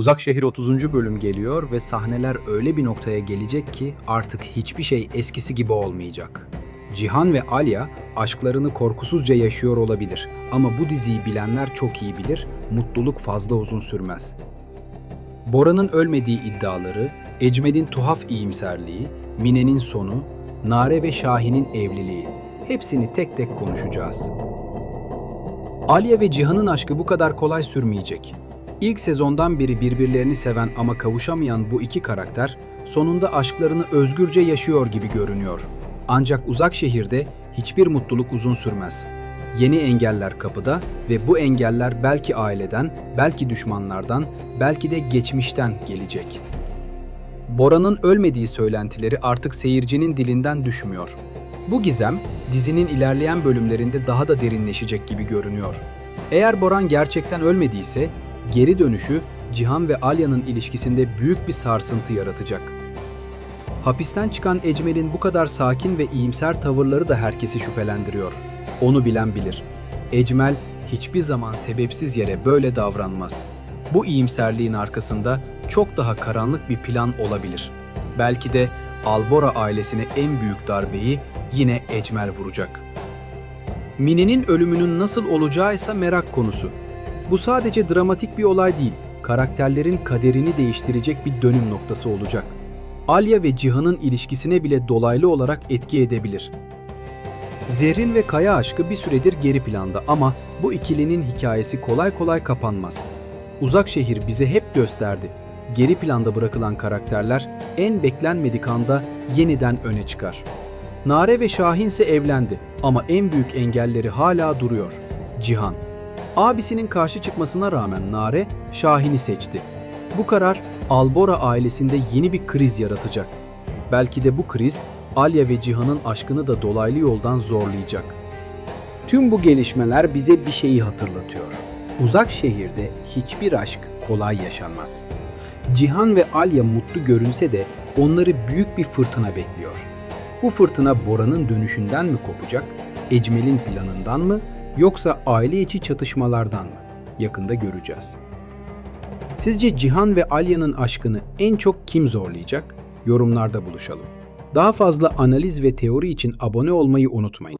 Uzak Şehir 30. bölüm geliyor ve sahneler öyle bir noktaya gelecek ki artık hiçbir şey eskisi gibi olmayacak. Cihan ve Alya aşklarını korkusuzca yaşıyor olabilir ama bu diziyi bilenler çok iyi bilir, mutluluk fazla uzun sürmez. Bora'nın ölmediği iddiaları, Ecmed'in tuhaf iyimserliği, Mine'nin sonu, Nare ve Şahin'in evliliği hepsini tek tek konuşacağız. Alya ve Cihan'ın aşkı bu kadar kolay sürmeyecek. İlk sezondan beri birbirlerini seven ama kavuşamayan bu iki karakter sonunda aşklarını özgürce yaşıyor gibi görünüyor. Ancak uzak şehirde hiçbir mutluluk uzun sürmez. Yeni engeller kapıda ve bu engeller belki aileden, belki düşmanlardan, belki de geçmişten gelecek. Bora'nın ölmediği söylentileri artık seyircinin dilinden düşmüyor. Bu gizem dizinin ilerleyen bölümlerinde daha da derinleşecek gibi görünüyor. Eğer Boran gerçekten ölmediyse geri dönüşü Cihan ve Alya'nın ilişkisinde büyük bir sarsıntı yaratacak. Hapisten çıkan Ecmel'in bu kadar sakin ve iyimser tavırları da herkesi şüphelendiriyor. Onu bilen bilir. Ecmel hiçbir zaman sebepsiz yere böyle davranmaz. Bu iyimserliğin arkasında çok daha karanlık bir plan olabilir. Belki de Albora ailesine en büyük darbeyi yine Ecmel vuracak. Mine'nin ölümünün nasıl olacağı ise merak konusu. Bu sadece dramatik bir olay değil, karakterlerin kaderini değiştirecek bir dönüm noktası olacak. Alya ve Cihan'ın ilişkisine bile dolaylı olarak etki edebilir. Zerrin ve Kaya aşkı bir süredir geri planda ama bu ikilinin hikayesi kolay kolay kapanmaz. Uzak şehir bize hep gösterdi. Geri planda bırakılan karakterler en beklenmedik anda yeniden öne çıkar. Nare ve Şahin ise evlendi ama en büyük engelleri hala duruyor. Cihan. Abisinin karşı çıkmasına rağmen Nare, Şahin'i seçti. Bu karar Albora ailesinde yeni bir kriz yaratacak. Belki de bu kriz Alya ve Cihan'ın aşkını da dolaylı yoldan zorlayacak. Tüm bu gelişmeler bize bir şeyi hatırlatıyor. Uzak şehirde hiçbir aşk kolay yaşanmaz. Cihan ve Alya mutlu görünse de onları büyük bir fırtına bekliyor. Bu fırtına Bora'nın dönüşünden mi kopacak, Ecmel'in planından mı yoksa aile içi çatışmalardan mı? Yakında göreceğiz. Sizce Cihan ve Alya'nın aşkını en çok kim zorlayacak? Yorumlarda buluşalım. Daha fazla analiz ve teori için abone olmayı unutmayın.